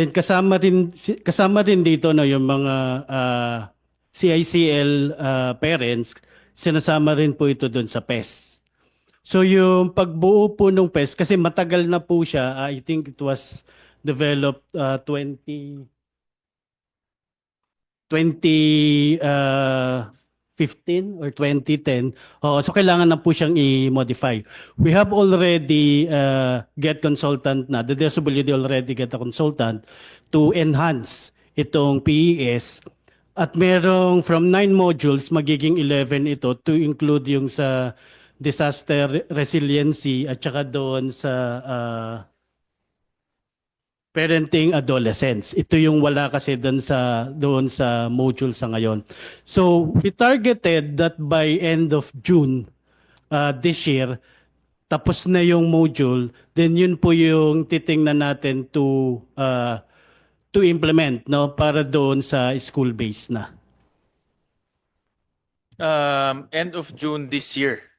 And kasama si- kasama rin dito no yung mga ah, CICL ah, parents sinasama rin po ito doon sa PES. So yung pagbuo po ng PES kasi matagal na po siya, I think it was developed ah, 20 20 ah, 15 or 2010. Oo, so kailangan na po siyang i-modify. We have already uh, get consultant na, the DSWD already get a consultant to enhance itong PES. At merong from 9 modules, magiging 11 ito to include yung sa disaster resiliency at saka doon sa uh, parenting adolescents. Ito yung wala kasi doon sa doon sa module sa ngayon. So, we targeted that by end of June uh, this year tapos na yung module, then yun po yung titingnan natin to uh, to implement no para doon sa school base na. Um, end of June this year.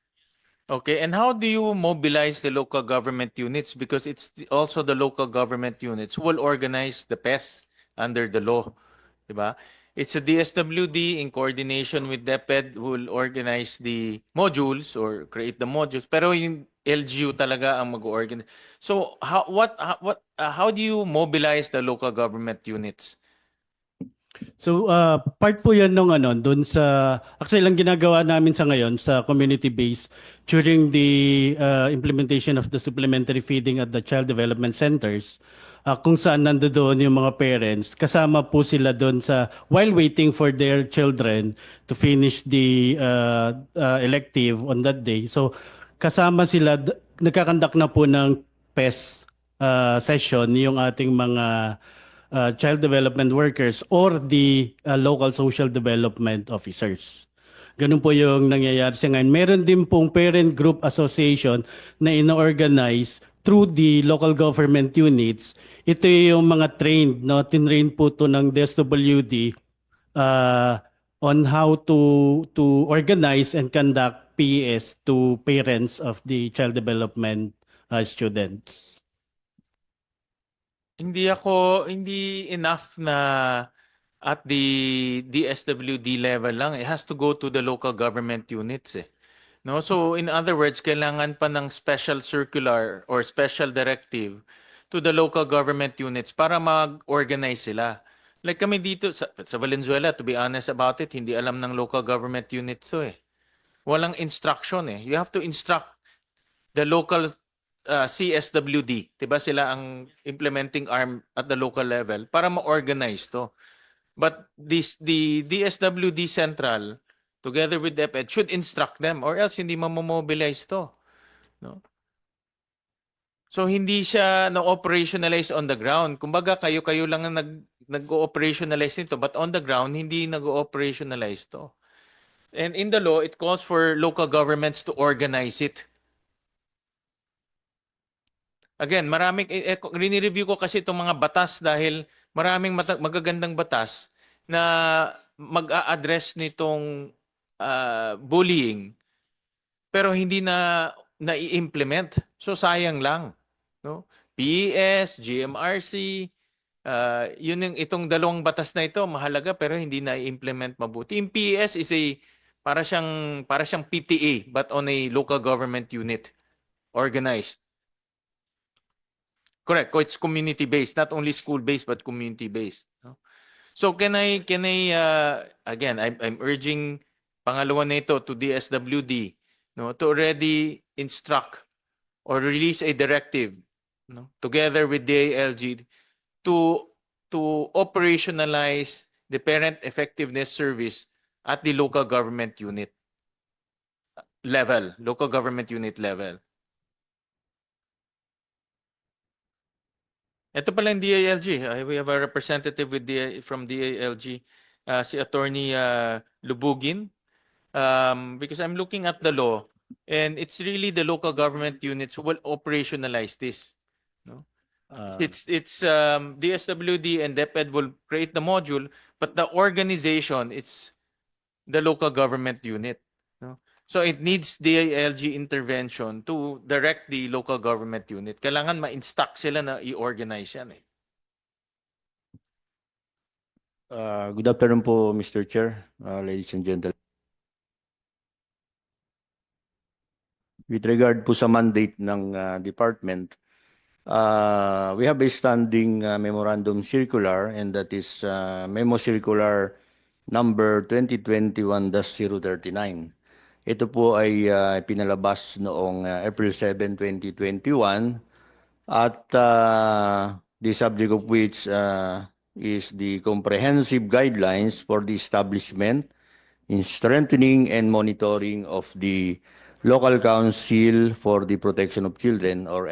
Okay, and how do you mobilize the local government units? Because it's also the local government units who will organize the PES under the law. Diba? It's a DSWD in coordination with DepEd who will organize the modules or create the modules. Pero yung LGU talaga ang mag-organize. So how what how, what uh, how do you mobilize the local government units? So uh, part po 'yan nung ano doon sa actually lang ginagawa namin sa ngayon sa community base during the uh, implementation of the supplementary feeding at the child development centers uh, kung saan nandoon yung mga parents kasama po sila doon sa while waiting for their children to finish the uh, uh, elective on that day. So kasama sila nagkakandak na po ng PES uh, session yung ating mga uh, child development workers or the uh, local social development officers. Ganun po yung nangyayari sa ngayon. Meron din pong parent group association na ino-organize through the local government units. Ito yung mga trained, no? tinrain po to ng DSWD uh, on how to to organize and conduct PES to parents of the child development uh, students. Hindi ako, hindi enough na at the DSWD level lang. It has to go to the local government units eh. No? So in other words, kailangan pa ng special circular or special directive to the local government units para mag-organize sila. Like kami dito sa, sa Valenzuela, to be honest about it, hindi alam ng local government units to eh. Walang instruction eh. You have to instruct the local uh, CSWD, 'di ba sila ang implementing arm at the local level para ma-organize to. But this the DSWD Central together with DepEd should instruct them or else hindi mamobilize to. No? So hindi siya na-operationalize on the ground. Kumbaga kayo-kayo lang ang nag nag-operationalize nito but on the ground hindi nag-operationalize to. And in the law it calls for local governments to organize it. Again, maraming eh, eh, rini-review ko kasi itong mga batas dahil maraming magagandang batas na mag-a-address nitong ah, bullying pero hindi na na-implement. So sayang lang, no? PES, GMRC, ah, yun yung itong dalawang batas na ito mahalaga pero hindi na-implement mabuti. Yung PES is a para siyang para siyang PTA but on a local government unit organized. Correct. It's community based, not only school based but community based. So can I can I uh, again I'm I'm urging pangalawa na ito to DSWD no to already instruct or release a directive no together with DALG to to operationalize the parent effectiveness service at the local government unit level, local government unit level. Ito pala yung DALG. Uh, we have a representative with DA, from DALG, uh, si Attorney uh, Lubugin. Um, because I'm looking at the law, and it's really the local government units who will operationalize this. No? Uh, It's it's um, DSWD and DepEd will create the module, but the organization it's the local government unit. So it needs DALG intervention to direct the local government unit. Kailangan ma-instruct sila na i-organize yan eh. Uh, Good afternoon po, Mr. Chair, uh, ladies and gentlemen. With regard po sa mandate ng uh, department, uh, we have a standing uh, memorandum circular and that is uh, Memo Circular number 2021-039. Ito po ay uh, pinalabas noong uh, April 7, 2021 at uh, the subject of which uh, is the comprehensive guidelines for the establishment in strengthening and monitoring of the Local Council for the Protection of Children or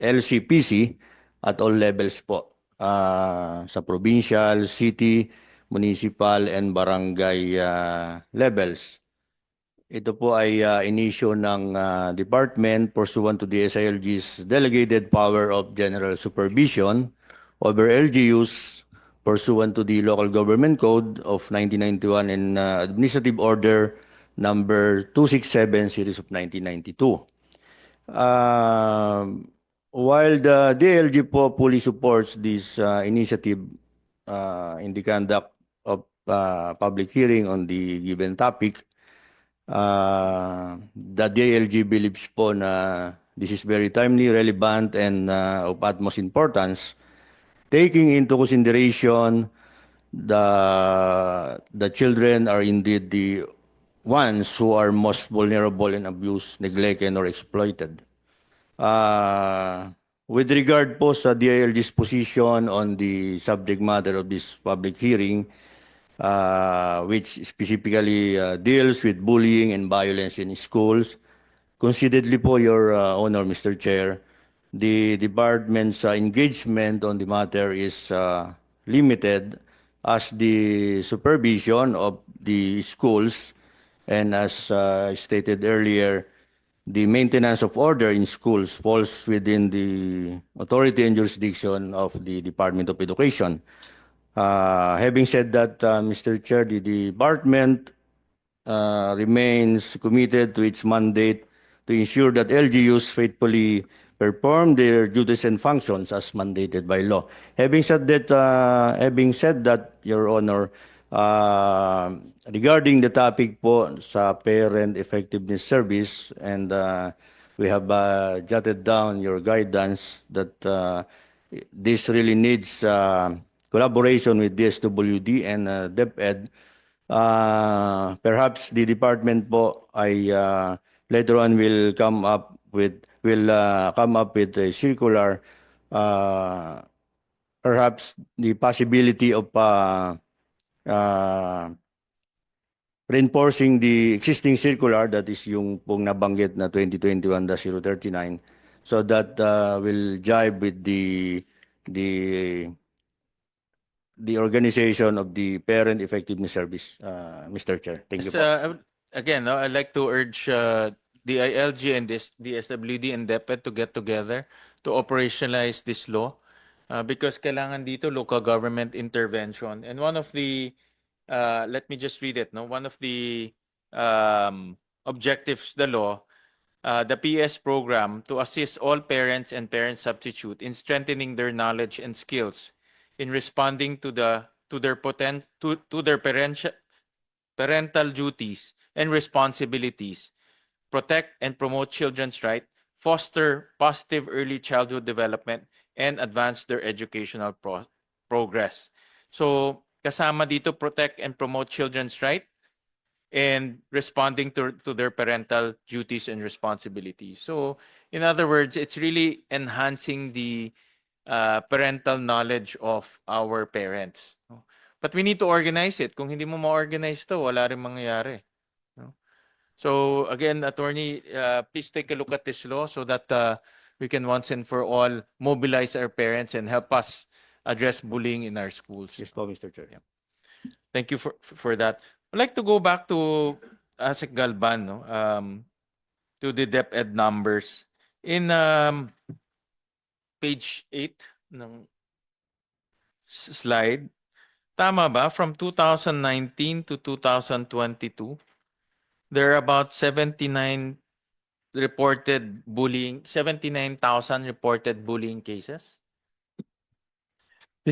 LCPC at all levels po. Ah, sa provincial, city, municipal, and barangay ah, levels. Ito po ay uh, inisyo ng ah, department pursuant to the SILG's delegated power of general supervision over LGUs pursuant to the Local Government Code of 1991 and uh, Administrative Order number 267 series of 1992. Um, while the DLG po fully supports this uh, initiative uh, in the conduct of uh, public hearing on the given topic, uh, the DLG believes po na this is very timely, relevant, and uh, of utmost importance, taking into consideration the the children are indeed the ones who are most vulnerable and abused, neglected, or exploited. Uh, with regard po sa DILG's position on the subject matter of this public hearing, uh, which specifically uh, deals with bullying and violence in schools, consideredly po, Your uh, Honor, Mr. Chair, the department's uh, engagement on the matter is uh, limited as the supervision of the schools and as uh, stated earlier, the maintenance of order in schools falls within the authority and jurisdiction of the Department of Education. Uh, having said that, uh, Mr. Chair, the department uh, remains committed to its mandate to ensure that LGUs faithfully perform their duties and functions as mandated by law. Having said that, uh, having said that, Your Honor, uh, regarding the topic po sa parent effectiveness service and uh, we have uh, jotted down your guidance that uh, this really needs uh, collaboration with DSWD and uh, DepEd. Uh, perhaps the department po ay uh, later on will come up with will uh, come up with a circular uh, perhaps the possibility of uh, uh, reinforcing the existing circular that is yung pong nabanggit na 2021-039 so that uh, will jibe with the the the organization of the parent effectiveness service uh, Mr. Chair thank you Just, po. uh, again, no, I'd like to urge uh, the ILG and this, the SWD and DepEd to get together to operationalize this law uh, because kailangan dito local government intervention. And one of the, uh, let me just read it, no? One of the um, objectives the law, uh, the PS program to assist all parents and parent substitute in strengthening their knowledge and skills in responding to the to their potent to, to their parental parental duties and responsibilities, protect and promote children's rights, foster positive early childhood development, and advance their educational pro- progress. So, kasama dito protect and promote children's rights and responding to, to their parental duties and responsibilities. So, in other words, it's really enhancing the uh, parental knowledge of our parents. no? But we need to organize it. Kung hindi mo ma-organize to, wala rin mangyayari. no? So again, attorney, uh, please take a look at this law so that uh, we can once and for all mobilize our parents and help us address bullying in our schools. yes po Mr. Chair Thank you for for that. I'd like to go back to Asik Galban, no? Um, to the DepEd numbers. In um, page 8 ng slide, tama ba? From 2019 to 2022, there are about 79 reported bullying, 79,000 reported bullying cases.